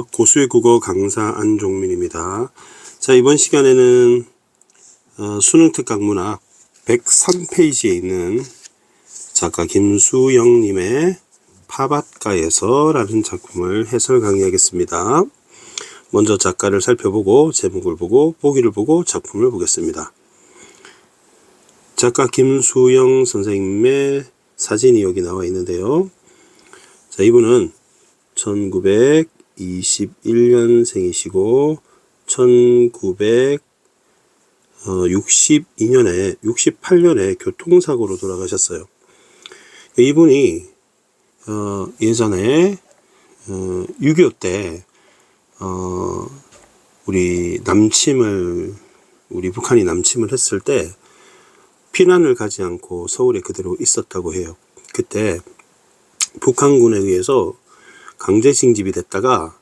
고수의 국어 강사 안종민입니다. 자, 이번 시간에는 어, 수능특 강문학 103페이지에 있는 작가 김수영님의 파밭가에서 라는 작품을 해설 강의하겠습니다. 먼저 작가를 살펴보고 제목을 보고 보기를 보고 작품을 보겠습니다. 작가 김수영 선생님의 사진이 여기 나와 있는데요. 자, 이분은 1921년생이시고 1962년에 68년에 교통사고로 돌아가셨어요. 이분이 어, 예전에 어, 6.25때 어, 우리 남침을 우리 북한이 남침을 했을 때 피난을 가지 않고 서울에 그대로 있었다고 해요. 그때 북한군에 의해서 강제 징집이 됐다가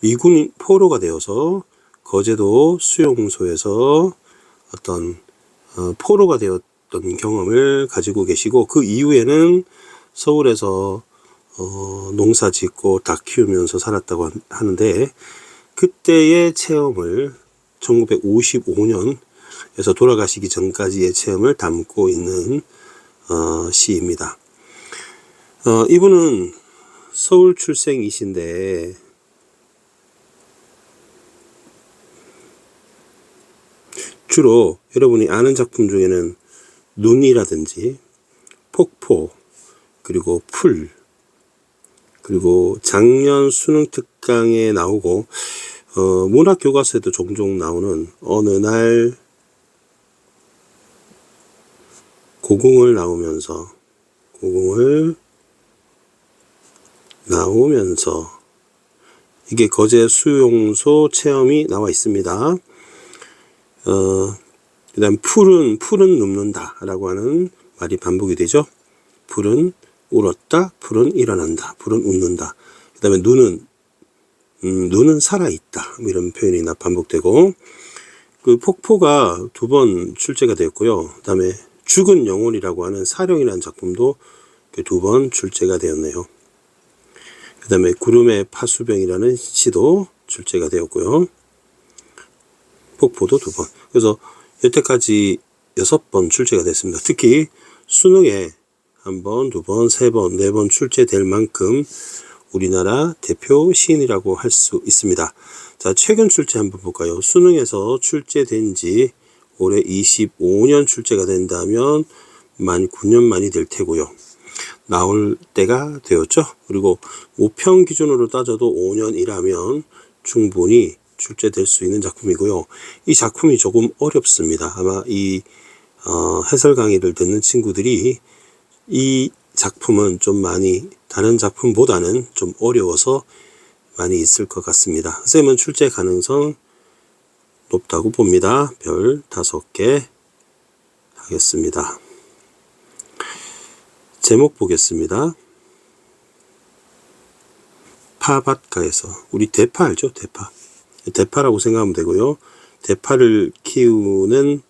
미군 포로가 되어서 거제도 수용소에서 어떤 어, 포로가 되었던 경험을 가지고 계시고 그 이후에는 서울에서 어, 농사 짓고 닭 키우면서 살았다고 한- 하는데 그때의 체험을 1955년에서 돌아가시기 전까지의 체험을 담고 있는 어, 시입니다. 어, 이분은 서울 출생이신데 주로 여러분이 아는 작품 중에는 눈이라든지 폭포 그리고 풀 그리고 작년 수능 특강에 나오고 어, 문학 교과서에도 종종 나오는 어느 날 고궁을 나오면서 고궁을 나오면서 이게 거제 수용소 체험이 나와 있습니다. 어, 그 다음 풀은 풀은 눕는다 라고 하는 말이 반복이 되죠. 풀은 울었다, 풀은 일어난다, 풀은 웃는다. 그 다음에 눈은 음, 눈은 살아있다 이런 표현이 나 반복되고 그 폭포가 두 번 출제가 되었고요. 그 다음에 죽은 영혼이라고 하는 사령이라는 작품도 두 번 출제가 되었네요. 그 다음에 구름의 파수병이라는 시도 출제가 되었고요. 폭포도 두 번. 그래서 여태까지 여섯 번 출제가 됐습니다. 특히 수능에 한 번, 두 번, 세 번, 네 번 출제될 만큼 우리나라 대표 시인이라고 할 수 있습니다. 자, 최근 출제 한번 볼까요? 수능에서 출제된 지 올해 25년 출제가 된다면 만 9년 만이 될 테고요. 나올 때가 되었죠. 그리고 모평 기준으로 따져도 5년이라면 충분히 출제될 수 있는 작품이고요. 이 작품이 조금 어렵습니다. 아마 이 어, 해설 강의를 듣는 친구들이 이 작품은 좀 많이 다른 작품보다는 좀 어려워서 많이 있을 것 같습니다. 선생님은 출제 가능성 높다고 봅니다. 별 다섯 개 하겠습니다. 제목 보겠습니다. 파밭가에서 우리 대파 알죠? 대파. 대파라고 생각하면 되고요. 대파를 키우는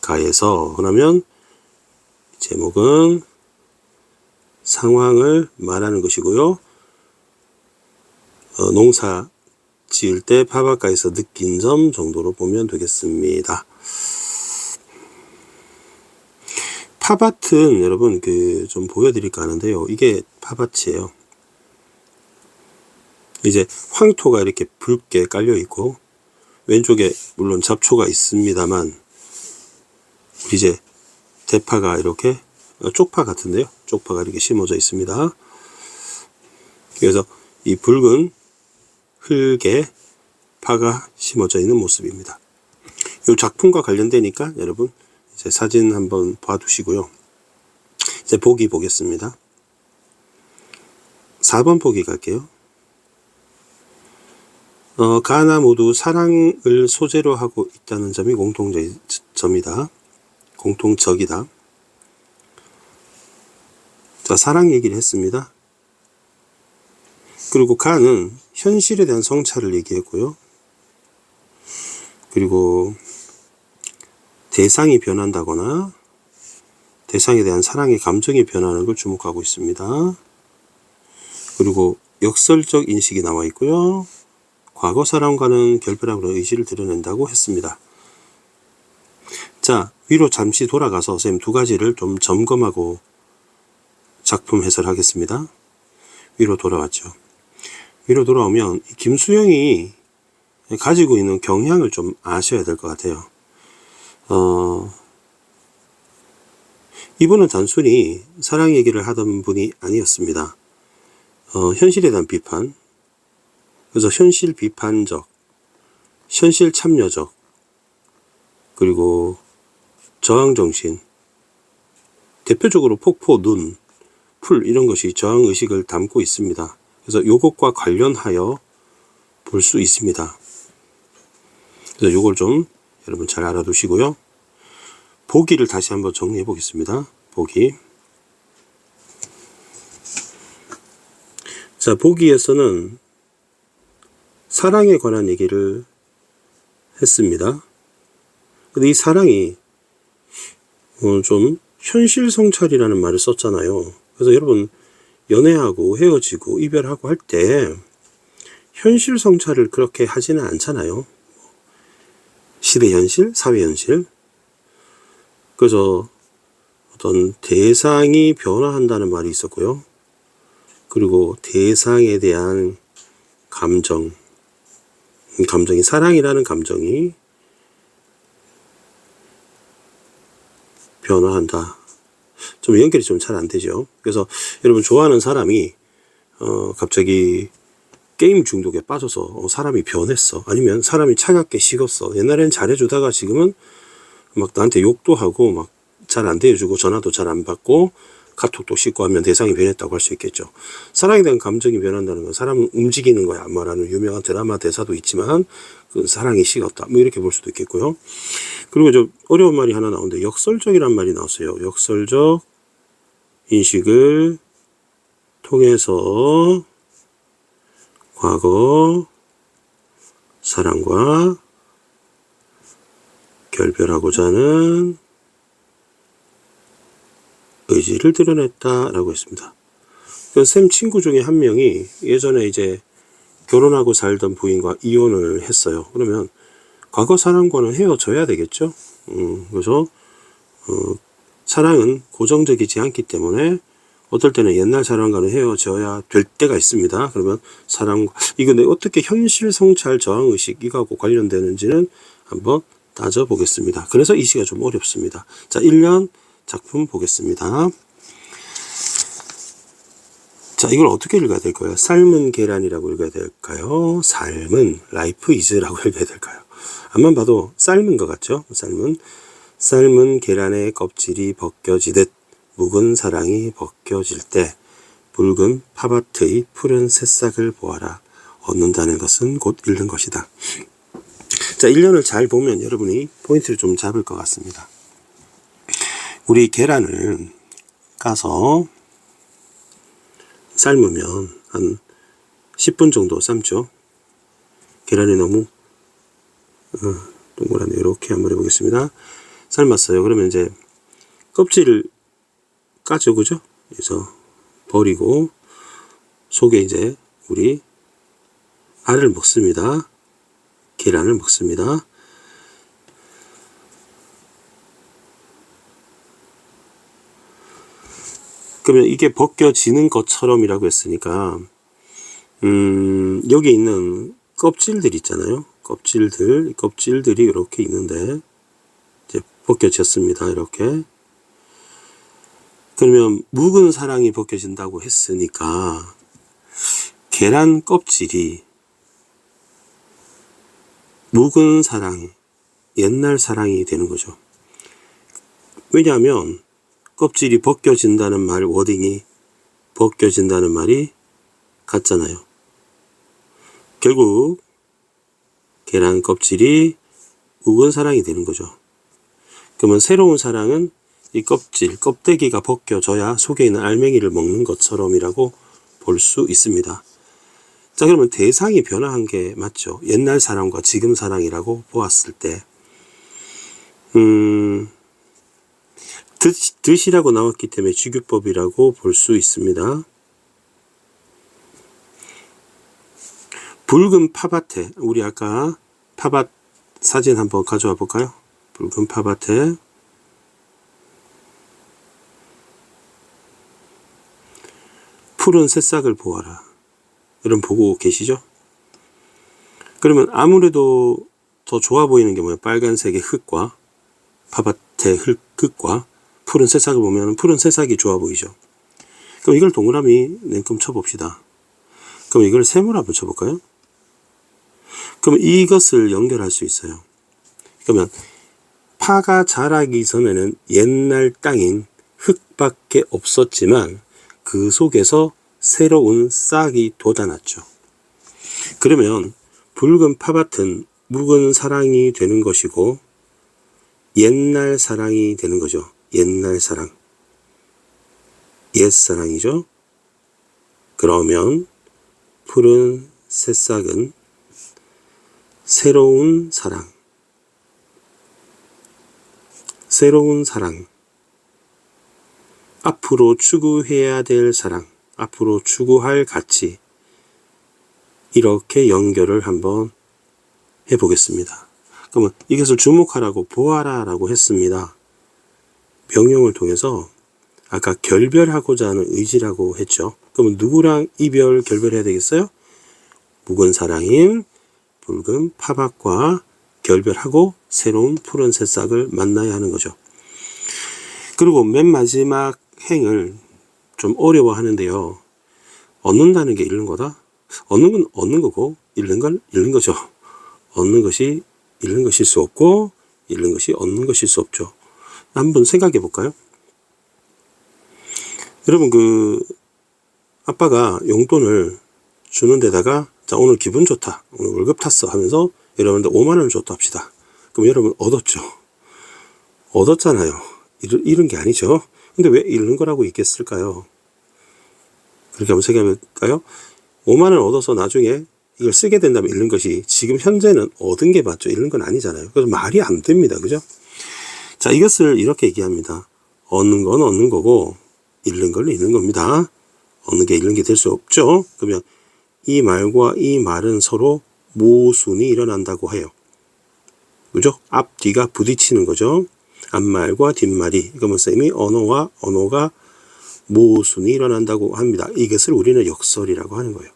밭가에서 그러면 제목은 상황을 말하는 것이고요. 어, 농사 지을 때 파밭가에서 느낀 점 정도로 보면 되겠습니다. 파밭은 여러분 그 좀 보여드릴까 하는데요. 이게 파밭이에요. 이제 황토가 이렇게 붉게 깔려 있고 왼쪽에 물론 잡초가 있습니다만 이제 대파가 이렇게 어, 쪽파 같은데요. 쪽파가 이렇게 심어져 있습니다. 그래서 이 붉은 흙에 파가 심어져 있는 모습입니다. 이 작품과 관련되니까 여러분 이 제 사진 한번 봐두시고요. 이제 보기 보겠습니다. 4번 보기 갈게요. 어, 가나 모두 사랑을 소재로 하고 있다는 점이 공통점이다. 공통적이다. 자, 사랑 얘기를 했습니다. 그리고 가는 현실에 대한 성찰을 얘기했고요. 그리고 대상이 변한다거나 대상에 대한 사랑의 감정이 변하는 걸 주목하고 있습니다. 그리고 역설적 인식이 나와 있고요. 과거 사람과는 결별함으로 의지를 드러낸다고 했습니다. 자, 위로 잠시 돌아가서 선생님 두 가지를 좀 점검하고 작품 해설하겠습니다. 위로 돌아왔죠. 위로 돌아오면 이 김수영이 가지고 있는 경향을 좀 아셔야 될 것 같아요. 어, 이분은 단순히 사랑 얘기를 하던 분이 아니었습니다. 어, 현실에 대한 비판, 그래서 현실 비판적, 현실 참여적, 그리고 저항정신, 대표적으로 폭포, 눈, 풀 이런 것이 저항의식을 담고 있습니다. 그래서 이것과 관련하여 볼 수 있습니다. 그래서 이걸 좀 여러분 잘 알아두시고요. 보기를 다시 한번 정리해 보겠습니다. 보기. 자, 보기에서는 사랑에 관한 얘기를 했습니다. 근데 이 사랑이 어, 좀 현실 성찰이라는 말을 썼잖아요. 그래서 여러분 연애하고 헤어지고 이별하고 할 때 현실 성찰을 그렇게 하지는 않잖아요. 시대 현실, 사회 현실. 그래서 어떤 대상이 변화한다는 말이 있었고요. 그리고 대상에 대한 감정, 음, 감정이 사랑이라는 감정이 변화한다. 좀 연결이 좀 잘 안 되죠. 그래서 여러분 좋아하는 사람이 어 갑자기 게임 중독에 빠져서 어, 사람이 변했어. 아니면 사람이 차갑게 식었어. 옛날엔 잘해주다가 지금은 막 나한테 욕도 하고 막 잘 안 대해주고 전화도 잘 안 받고 카톡도 씻고 하면 대상이 변했다고 할 수 있겠죠. 사랑에 대한 감정이 변한다는 건 사람은 움직이는 거야. 말하는 유명한 드라마 대사도 있지만 그 사랑이 식었다. 뭐 이렇게 볼 수도 있겠고요. 그리고 저 어려운 말이 하나 나오는데 역설적이란 말이 나왔어요. 역설적 인식을 통해서 과거 사랑과 결별하고자 하는 의지를 드러냈다라고 했습니다. 그샘 친구 중에 한 명이 예전에 이제 결혼하고 살던 부인과 이혼을 했어요. 그러면 과거 사랑과는 헤어져야 되겠죠. 음, 그래서 어, 사랑은 고정적이지 않기 때문에 어떨 때는 옛날 사랑과는 헤어져야 될 때가 있습니다. 그러면 사랑 이거 내 어떻게 현실 성찰 저항 의식 이거하고 관련되는지는 한번 따져 보겠습니다. 그래서 이 시가 좀 어렵습니다. 자, 1년 작품 보겠습니다. 자, 이걸 어떻게 읽어야 될까요? 삶은 계란이라고 읽어야 될까요? 삶은 라이프 이즈라고 읽어야 될까요? 앞만 봐도 삶은 것 같죠? 삶은 삶은 계란의 껍질이 벗겨지듯 묵은 사랑이 벗겨질 때 붉은 파밭의 푸른 새싹을 보아라. 얻는다는 것은 곧 잃는 것이다. 자, 1년을 잘 보면 여러분이 포인트를 좀 잡을 것 같습니다. 우리 계란을 까서 삶으면 한 10분 정도 삶죠. 계란이 너무 어, 동그랗네. 이렇게 한번 해보겠습니다. 삶았어요. 그러면 이제 껍질을 까죠, 그죠? 그래서 버리고 속에 이제 우리 알을 먹습니다. 계란을 먹습니다. 그러면 이게 벗겨지는 것처럼이라고 했으니까 음, 여기 있는 껍질들 있잖아요. 껍질들, 껍질들이 이렇게 있는데 이제 벗겨졌습니다. 이렇게. 그러면 묵은 사랑이 벗겨진다고 했으니까 계란 껍질이 묵은 사랑, 옛날 사랑이 되는 거죠. 왜냐하면 껍질이 벗겨진다는 말 워딩이 벗겨진다는 말이 같잖아요. 결국 계란 껍질이 묵은 사랑이 되는 거죠. 그러면 새로운 사랑은 이 껍질, 껍데기가 벗겨져야 속에 있는 알맹이를 먹는 것처럼이라고 볼 수 있습니다. 자, 그러면 대상이 변화한 게 맞죠. 옛날 사랑과 지금 사랑이라고 보았을 때, 음, 듯, 듯이라고 나왔기 때문에 주규법이라고 볼 수 있습니다. 붉은 팝밭에 우리 아까 팝밭 사진 한번 가져와 볼까요? 붉은 팝밭에 푸른 새싹을 보아라. 여러분 보고 계시죠? 그러면 아무래도 더 좋아 보이는 게 뭐예요? 빨간색의 흙과 팝밭의 흙, 흙과 푸른 새싹을 보면 푸른 새싹이 좋아 보이죠? 그럼 이걸 동그라미 냉큼 쳐봅시다. 그럼 이걸 세모로 한번 쳐볼까요? 그럼 이것을 연결할 수 있어요. 그러면 파가 자라기 전에는 옛날 땅인 흙밖에 없었지만 그 속에서 새로운 싹이 돋아났죠. 그러면 붉은 파밭은 묵은 사랑이 되는 것이고 옛날 사랑이 되는 거죠. 옛날 사랑. 옛 사랑이죠. 그러면 푸른 새싹은 새로운 사랑, 새로운 사랑, 앞으로 추구해야 될 사랑, 앞으로 추구할 가치, 이렇게 연결을 한번 해보겠습니다. 그러면 이것을 주목하라고 보아라 라고 했습니다. 명령을 통해서 아까 결별하고자 하는 의지라고 했죠. 그러면 누구랑 이별 결별해야 되겠어요? 묵은 사랑인 붉은 파박과 결별하고 새로운 푸른 새싹을 만나야 하는 거죠. 그리고 맨 마지막 행을 좀 어려워하는데요. 얻는다는 게 잃는 거다. 얻는 건 얻는 거고 잃는 건 잃는 거죠. 얻는 것이 잃는 것일 수 없고 잃는 것이 얻는 것일 수 없죠. 한번 생각해 볼까요? 여러분 그 아빠가 용돈을 주는 데다가 자 오늘 기분 좋다 오늘 월급 탔어 하면서 여러분들 5만 원을 줬다 합시다 그럼 여러분 얻었죠 얻었잖아요 잃은, 게 아니죠 근데 왜 잃는 거라고 있겠을까요 그렇게 한번 생각해 볼까요 5만 원 얻어서 나중에 이걸 쓰게 된다면 잃는 것이 지금 현재는 얻은 게 맞죠 잃는 건 아니잖아요 그래서 말이 안 됩니다 그죠 자 이것을 이렇게 얘기합니다 얻는 건 얻는 거고 잃는 걸 잃는 겁니다. 얻는 게 잃는 게 될 수 없죠. 그러면 이 말과 이 말은 서로 모순이 일어난다고 해요. 그죠? 앞, 뒤가 부딪히는 거죠. 앞말과 뒷말이. 그러면 쌤이 언어와 언어가 모순이 일어난다고 합니다. 이것을 우리는 역설이라고 하는 거예요.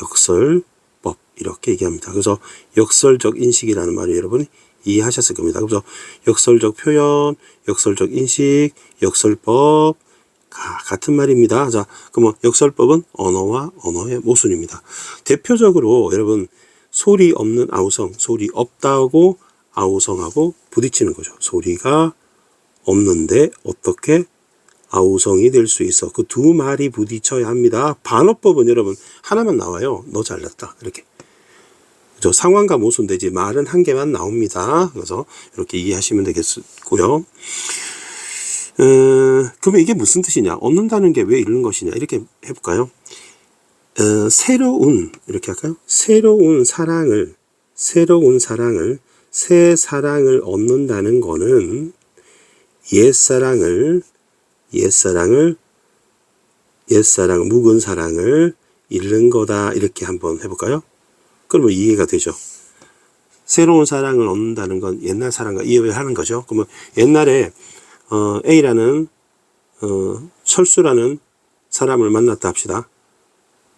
역설법. 이렇게 얘기합니다. 그래서 역설적 인식이라는 말을 여러분이 이해하셨을 겁니다. 그래서 역설적 표현, 역설적 인식, 역설법, 아, 같은 말입니다. 자, 그러면 역설법은 언어와 언어의 모순입니다. 대표적으로 여러분 소리 없는 아우성, 소리 없다고 아우성하고 부딪히는 거죠. 소리가 없는데 어떻게 아우성이 될 수 있어. 그 두 말이 부딪혀야 합니다. 반어법은 여러분 하나만 나와요. 너 잘났다. 이렇게. 저 상황과 모순되지 말은 한 개만 나옵니다. 그래서 이렇게 이해하시면 되겠고요. 어, 그러면 이게 무슨 뜻이냐? 얻는다는 게 왜 잃는 것이냐? 이렇게 해볼까요? 어, 새로운, 이렇게 할까요? 새로운 사랑을, 새로운 사랑을, 새 사랑을 얻는다는 거는 옛사랑을, 옛사랑을, 옛사랑, 묵은 사랑을 잃는 거다. 이렇게 한번 해볼까요? 그러면 이해가 되죠. 새로운 사랑을 얻는다는 건 옛날 사랑과 이해를 하는 거죠. 그러면 옛날에 어, A라는 어, 철수라는 사람을 만났다 합시다.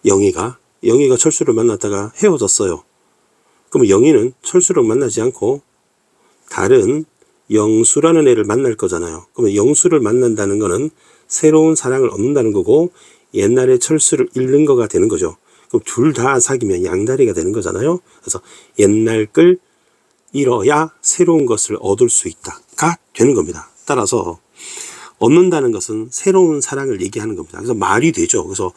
영희가 영희가 철수를 만났다가 헤어졌어요. 그럼 영희는 철수를 만나지 않고 다른 영수라는 애를 만날 거잖아요. 그러면 영수를 만난다는 거는 새로운 사랑을 얻는다는 거고 옛날에 철수를 잃는 거가 되는 거죠. 그럼 둘 다 사귀면 양다리가 되는 거잖아요. 그래서 옛날 걸 잃어야 새로운 것을 얻을 수 있다가 되는 겁니다. 따라서 얻는다는 것은 새로운 사랑을 얘기하는 겁니다. 그래서 말이 되죠. 그래서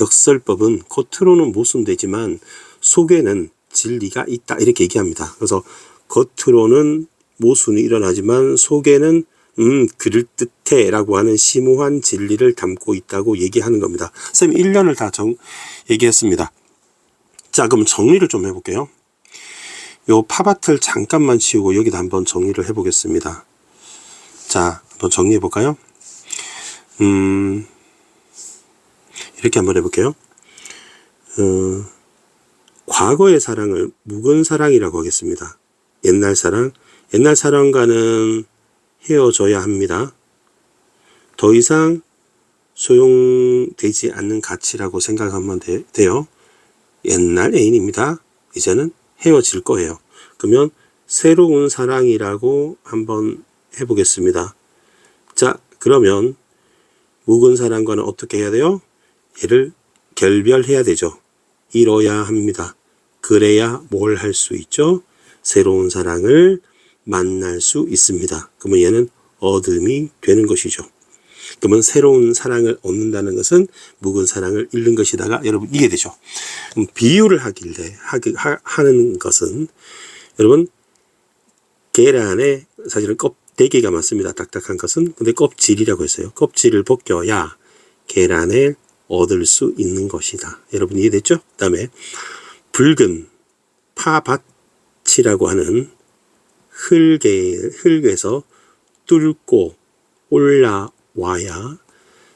역설법은 겉으로는 모순되지만 속에는 진리가 있다. 이렇게 얘기합니다. 그래서 겉으로는 모순이 일어나지만 속에는 음, 그럴 듯해 라고 하는 심오한 진리를 담고 있다고 얘기하는 겁니다. 쌤 1년을 다 정, 얘기했습니다. 자, 그럼 정리를 좀 해볼게요. 요 팝아트를 잠깐만 치우고 여기다 한번 정리를 해보겠습니다. 자, 한번 정리해 볼까요? 음, 이렇게 한번 해볼게요. 어, 과거의 사랑을 묵은 사랑이라고 하겠습니다. 옛날 사랑, 옛날 사랑과는 헤어져야 합니다. 더 이상 소용되지 않는 가치라고 생각하면 돼, 돼요. 옛날 애인입니다. 이제는 헤어질 거예요. 그러면 새로운 사랑이라고 한번 해보겠습니다. 자, 그러면 묵은 사랑과는 어떻게 해야 돼요? 얘를 결별해야 되죠. 잃어야 합니다. 그래야 뭘 할 수 있죠? 새로운 사랑을 만날 수 있습니다. 그러면 얘는 어둠이 되는 것이죠. 그러면 새로운 사랑을 얻는다는 것은 묵은 사랑을 잃는 것이다가 여러분 이해되죠? 그럼 비유를 하길래 하기, 하, 하는 것은 여러분 계란에 사실은 껍데기가 맞습니다. 딱딱한 것은 근데 껍질이라고 했어요. 껍질을 벗겨야 계란을 얻을 수 있는 것이다. 여러분 이해됐죠? 그 다음에 붉은 파밭이라고 하는 흙에 흙에서 뚫고 올라와야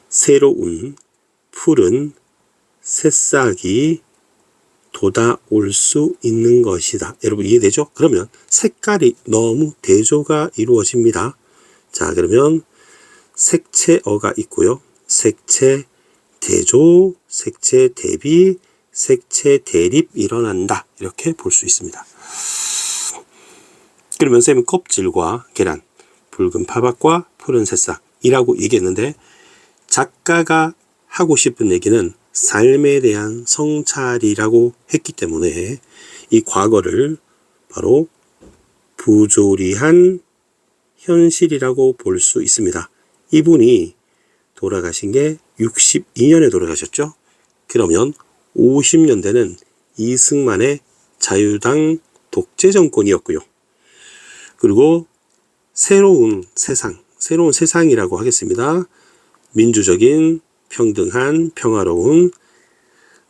새로운 푸른 새싹이 돋아올 수 있는 것이다. 여러분 이해되죠? 그러면 색깔이 너무 대조가 이루어집니다. 자, 그러면 색채어가 있고요. 색채 대조, 색채 대비, 색채 대립 일어난다. 이렇게 볼 수 있습니다. 그러면 쌤은 껍질과 계란, 붉은 파밭과 푸른 새싹이라고 얘기했는데 작가가 하고 싶은 얘기는 삶에 대한 성찰이라고 했기 때문에 이 과거를 바로 부조리한 현실이라고 볼 수 있습니다. 이분이 돌아가신 게 62년에 돌아가셨죠? 그러면 50년대는 이승만의 자유당 독재 정권이었고요. 그리고 새로운 세상, 새로운 세상이라고 하겠습니다. 민주적인 평등한 평화로운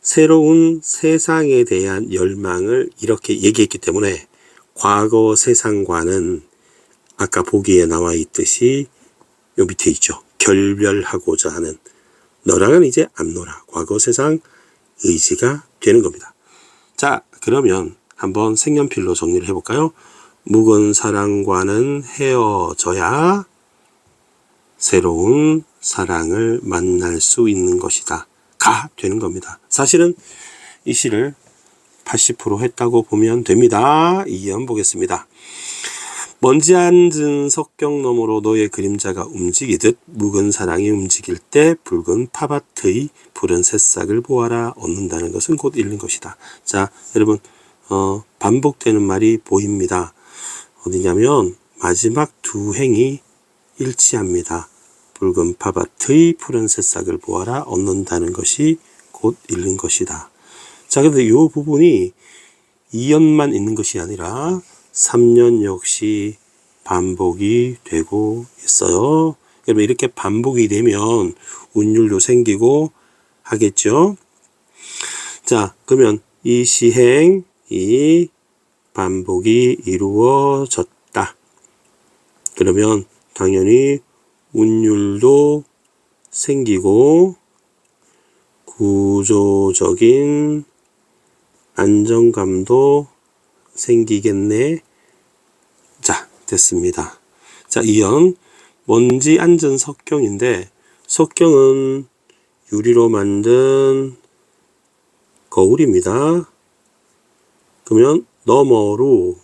새로운 세상에 대한 열망을 이렇게 얘기했기 때문에 과거 세상과는 아까 보기에 나와 있듯이 요 밑에 있죠. 결별하고자 하는 너랑은 이제 안 놀아. 과거 세상 의지가 되는 겁니다. 자, 그러면 한번 색연필로 정리를 해볼까요? 묵은 사랑과는 헤어져야 새로운 사랑을 만날 수 있는 것이다. 가 되는 겁니다. 사실은 이 시를 80% 했다고 보면 됩니다. 이연 보겠습니다. 먼지 앉은 석경 너머로 너의 그림자가 움직이듯 묵은 사랑이 움직일 때 붉은 파밭의 푸른 새싹을 보아라 얻는다는 것은 곧 잃는 것이다. 자, 여러분 어, 반복되는 말이 보입니다. 어디냐면 마지막 두 행이 일치합니다. 붉은 파밭의 푸른 새싹을 보아라 얻는다는 것이 곧 잃는 것이다. 자, 근데 이 부분이 2년만 있는 것이 아니라 3년 역시 반복이 되고 있어요. 여러분 이렇게 반복이 되면 운율도 생기고 하겠죠. 자, 그러면 이 시행 이 반복이 이루어졌다. 그러면 당연히 운율도 생기고 구조적인 안정감도 생기겠네. 자, 됐습니다. 자, 이연 먼지 앉은 석경인데 석경은 유리로 만든 거울입니다. 그러면 너머로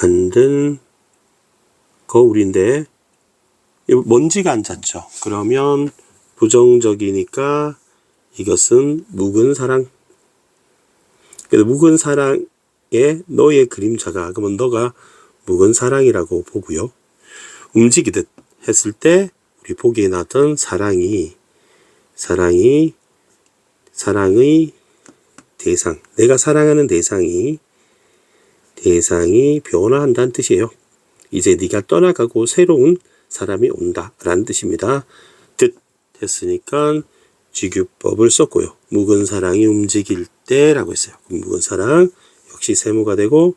만든 거울인데 먼지가 앉았죠. 그러면 부정적이니까 이것은 묵은 사랑. 그래서 묵은 사랑에 너의 그림자가 그러면 너가 묵은 사랑이라고 보고요. 움직이듯 했을 때 우리 보기에 나왔던 사랑이 사랑이 사랑의 대상 내가 사랑하는 대상이 대상이 변화한다는 뜻이에요. 이제 네가 떠나가고 새로운 사람이 온다라는 뜻입니다. 뜻 했으니까 지규법을 썼고요. 묵은 사랑이 움직일 때라고 했어요. 묵은 사랑 역시 세모가 되고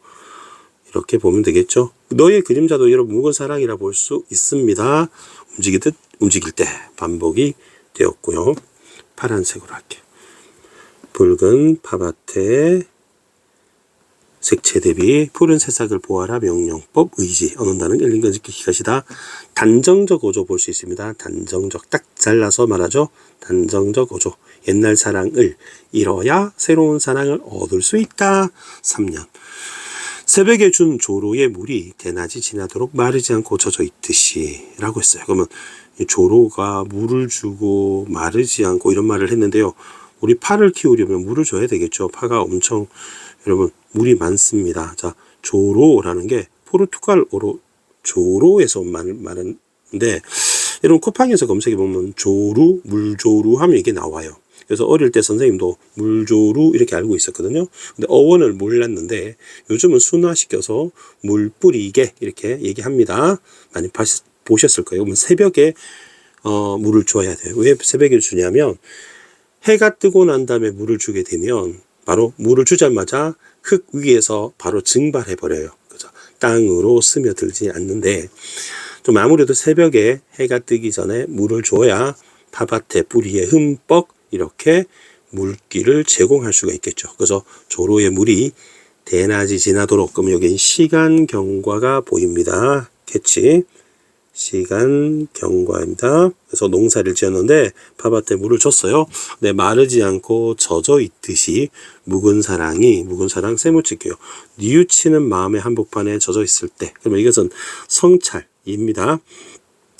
이렇게 보면 되겠죠. 너의 그림자도 여러분 묵은 사랑이라 볼 수 있습니다. 움직이듯 움직일 때 반복이 되었고요. 파란색으로 할게요. 붉은 팝밭에 색채 대비 푸른 새싹을 보아라 명령법 의지 언어다는 일린거지 기가시다 단정적 어조 볼 수 있습니다. 단정적 딱 잘라서 말하죠. 단정적 어조 옛날 사랑을 잃어야 새로운 사랑을 얻을 수 있다. 3년 새벽에 준 조로의 물이 대낮이 지나도록 마르지 않고 젖어 있듯이 라고 했어요. 그러면 이 조로가 물을 주고 마르지 않고 이런 말을 했는데요. 우리 파를 키우려면 물을 줘야 되겠죠. 파가 엄청 여러분 물이 많습니다. 자 조로라는 게 포르투갈어로 조로에서 말, 말하는데 여러분 쿠팡에서 검색해 보면 조루 물조루 하면 이게 나와요. 그래서 어릴 때 선생님도 물조루 이렇게 알고 있었거든요. 근데 어원을 몰랐는데 요즘은 순화시켜서 물 뿌리게 이렇게 얘기합니다. 많이 봐- 보셨을 거예요. 그러면 새벽에 어, 물을 줘야 돼요. 왜 새벽에 주냐면 해가 뜨고 난 다음에 물을 주게 되면 바로 물을 주자마자 흙 위에서 바로 증발해 버려요. 그죠? 땅으로 스며들지 않는데 좀 아무래도 새벽에 해가 뜨기 전에 물을 줘야 팥밭에 뿌리에 흠뻑 이렇게 물기를 제공할 수가 있겠죠. 그래서 조로의 물이 대낮이 지나도록 그럼 여기 시간 경과가 보입니다. 캐치. 시간 경과입니다. 그래서 농사를 지었는데 팥밭에 물을 줬어요. 근데 마르지 않고 젖어 있듯이 묵은 사랑이 묵은 사랑 세무칠게요. 뉘우치는 마음의 한복판에 젖어 있을 때 그러면 이것은 성찰입니다.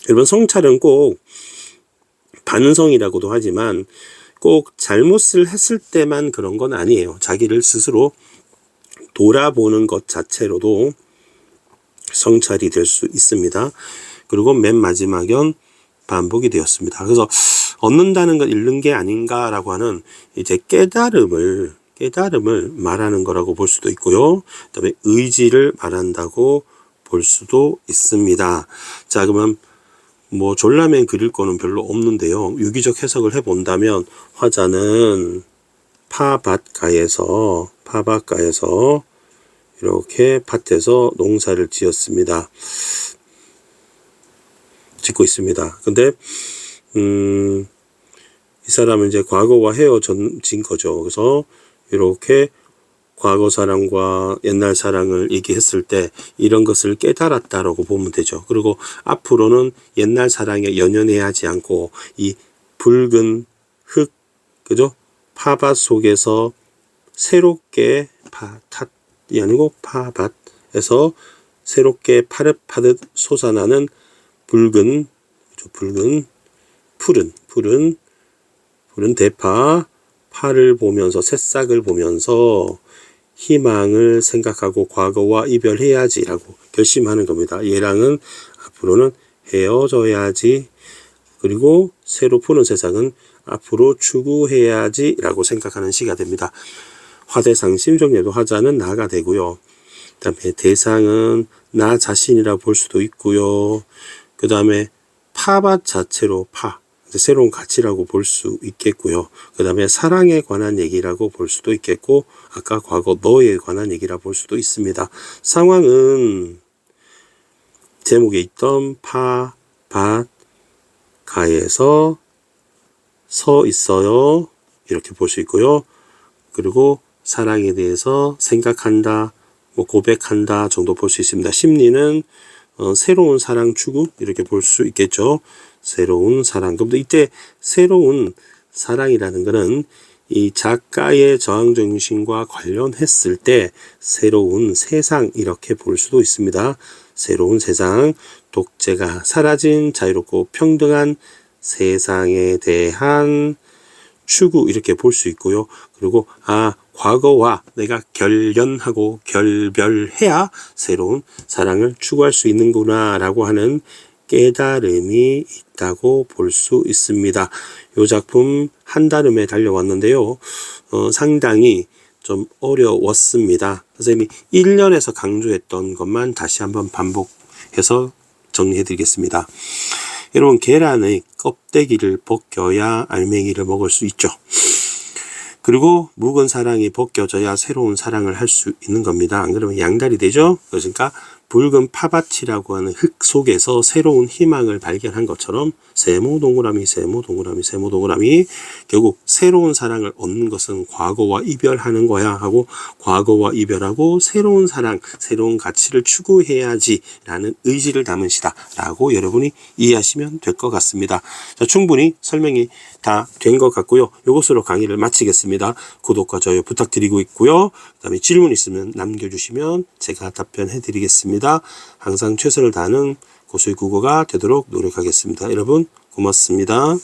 여러분 성찰은 꼭 반성이라고도 하지만 꼭 잘못을 했을 때만 그런 건 아니에요. 자기를 스스로 돌아보는 것 자체로도 성찰이 될 수 있습니다. 그리고 맨 마지막엔 반복이 되었습니다. 그래서 얻는다는 건 잃는 게 아닌가라고 하는 이제 깨달음을 깨달음을 말하는 거라고 볼 수도 있고요. 그다음에 의지를 말한다고 볼 수도 있습니다. 자, 그러면 뭐 졸라맨 그릴 거는 별로 없는데요. 유기적 해석을 해 본다면 화자는 파밭가에서 파밭가에서 이렇게 밭에서 농사를 지었습니다. 짓고 있습니다. 근데 음, 이 사람은 이제 과거와 헤어진 거죠. 그래서 이렇게 과거 사랑과 옛날 사랑을 얘기했을 때 이런 것을 깨달았다라고 보면 되죠. 그리고 앞으로는 옛날 사랑에 연연해야 하지 않고 이 붉은 흙, 그죠? 파밭 속에서 새롭게 파, 탓이 아니고 파밭에서 새롭게 파릇파릇 솟아나는 붉은, 그죠? 붉은, 푸른, 푸른, 푸른 대파, 파를 보면서 새싹을 보면서 희망을 생각하고 과거와 이별해야지라고 결심하는 겁니다. 얘랑은 앞으로는 헤어져야지. 그리고 새로 푸는 세상은 앞으로 추구해야지라고 생각하는 시가 됩니다. 화대상 심 정리도 화자는 나가 되고요. 그다음에 대상은 나 자신이라 볼 수도 있고요. 그 다음에 파밭 자체로 파 새로운 가치라고 볼 수 있겠고요. 그 다음에 사랑에 관한 얘기라고 볼 수도 있겠고 아까 과거 너에 관한 얘기라 볼 수도 있습니다. 상황은 제목에 있던 파, 밭, 가에서 서 있어요. 이렇게 볼 수 있고요. 그리고 사랑에 대해서 생각한다, 뭐 고백한다 정도 볼 수 있습니다. 심리는 어, 새로운 사랑 추구 이렇게 볼 수 있겠죠. 새로운 사랑. 그럼 이때 새로운 사랑이라는 것은 이 작가의 저항 정신과 관련했을 때 새로운 세상 이렇게 볼 수도 있습니다. 새로운 세상, 독재가 사라진 자유롭고 평등한 세상에 대한 추구 이렇게 볼 수 있고요. 그리고 아 과거와 내가 결연하고 결별해야 새로운 사랑을 추구할 수 있는구나 라고 하는 깨달음이 있다고 볼 수 있습니다. 이 작품 한달음에 달려왔는데요. 어, 상당히 좀 어려웠습니다. 선생님이 1년에서 강조했던 것만 다시 한번 반복해서 정리해 드리겠습니다. 여러분 계란의 껍데기를 벗겨야 알맹이를 먹을 수 있죠. 그리고 묵은 사랑이 벗겨져야 새로운 사랑을 할 수 있는 겁니다. 안 그러면 양다리 되죠? 그러니까 붉은 파밭이라고 하는 흙 속에서 새로운 희망을 발견한 것처럼 세모 동그라미 세모 동그라미 세모 동그라미 결국 새로운 사랑을 얻는 것은 과거와 이별하는 거야 하고 과거와 이별하고 새로운 사랑 새로운 가치를 추구해야지 라는 의지를 담은 시다 라고 여러분이 이해하시면 될 것 같습니다. 자, 충분히 설명이 다 된 것 같고요. 이것으로 강의를 마치겠습니다. 구독과 좋아요 부탁드리고 있고요. 그다음에 질문 있으면 남겨주시면 제가 답변해 드리겠습니다. 항상 최선을 다하는 고수의 국어가 되도록 노력하겠습니다. 여러분 고맙습니다.